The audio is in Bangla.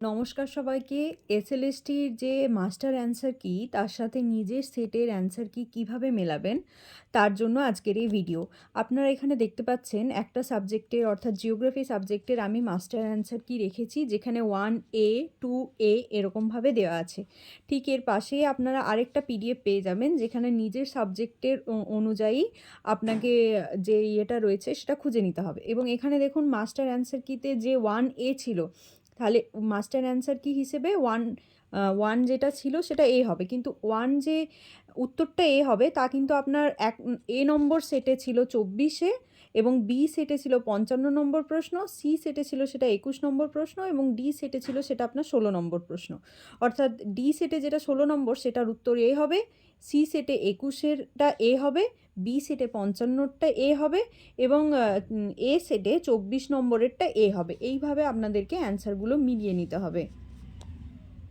নমস্কার সবাইকে। এসএলএসটির যে মাস্টার অ্যান্সার কি, তার সাথে নিজের সেটের অ্যান্সার কি কীভাবে মেলাবেন, তার জন্য আজকের এই ভিডিও আপনারা এখানে দেখতে পাচ্ছেন একটা সাবজেক্টের অর্থাৎ জিওগ্রাফি সাবজেক্টের আমি মাস্টার অ্যান্সার কি রেখেছি, যেখানে ওয়ান এ টু এ এরকমভাবে দেওয়া আছে। ঠিক এর পাশেই আপনারা আরেকটা পিডিএফ পেয়ে যাবেন, যেখানে নিজের সাবজেক্টের অনুযায়ী আপনাকে যে ইয়েটা রয়েছে, সেটা খুঁজে নিতে হবে। এবং এখানে দেখুন, মাস্টার অ্যান্সার কিতে যে ওয়ান এ ছিল তাহলে মাস্টার অ্যান্সার কি হিসেবে? ওয়ান ওয়ান যেটা ছিল সেটা এ হবে। কিন্তু ওয়ান যে উত্তরটা এ হবে, তা কিন্তু আপনার এক, এ নম্বর সেটে ছিল চব্বিশে। এবং বি সেটে ছিল পঞ্চান্ন নম্বর প্রশ্ন সি সেটে ছিল সেটা একুশ নম্বর প্রশ্ন এবং ডি সেটে ছিল সেটা আপনার ষোলো নম্বর প্রশ্ন। অর্থাৎ ডি সেটে যেটা ষোলো নম্বর সেটার উত্তর এ হবে সি সেটে একুশেরটা এ হবে বি সেটে পঞ্চান্নটা এ হবে এবং এ সেটে চব্বিশ নম্বরেরটা এ হবে। এইভাবে আপনাদেরকে অ্যান্সারগুলো মিলিয়ে নিতে হবে।